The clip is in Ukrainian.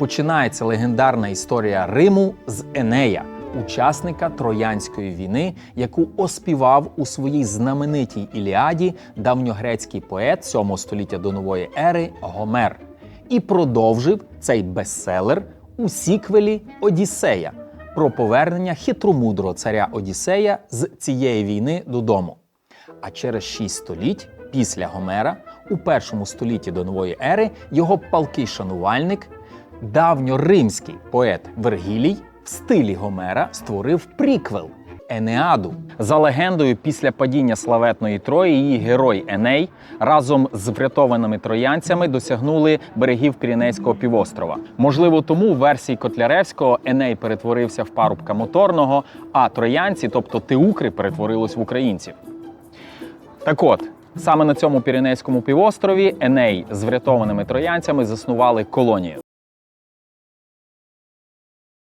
починається легендарна історія Риму з Енея, учасника Троянської війни, яку оспівав у своїй знаменитій Іліаді давньогрецький поет 7 століття до нової ери Гомер, і продовжив цей бестселер у сіквелі Одіссея про повернення хитромудрого царя Одіссея з цієї війни додому. А через шість століть після Гомера, у першому столітті до нової ери, його палкий шанувальник, давньоримський поет Вергілій в стилі Гомера створив приквел Енеаду. За легендою, після падіння славетної Трої її герой Еней разом з врятованими троянцями досягнули берегів Піренейського півострова. Можливо, тому в версії Котляревського Еней перетворився в парубка моторного, а троянці, тобто теукри, перетворились в українців. Так от, саме на цьому Піренейському півострові Еней з врятованими троянцями заснували колонію.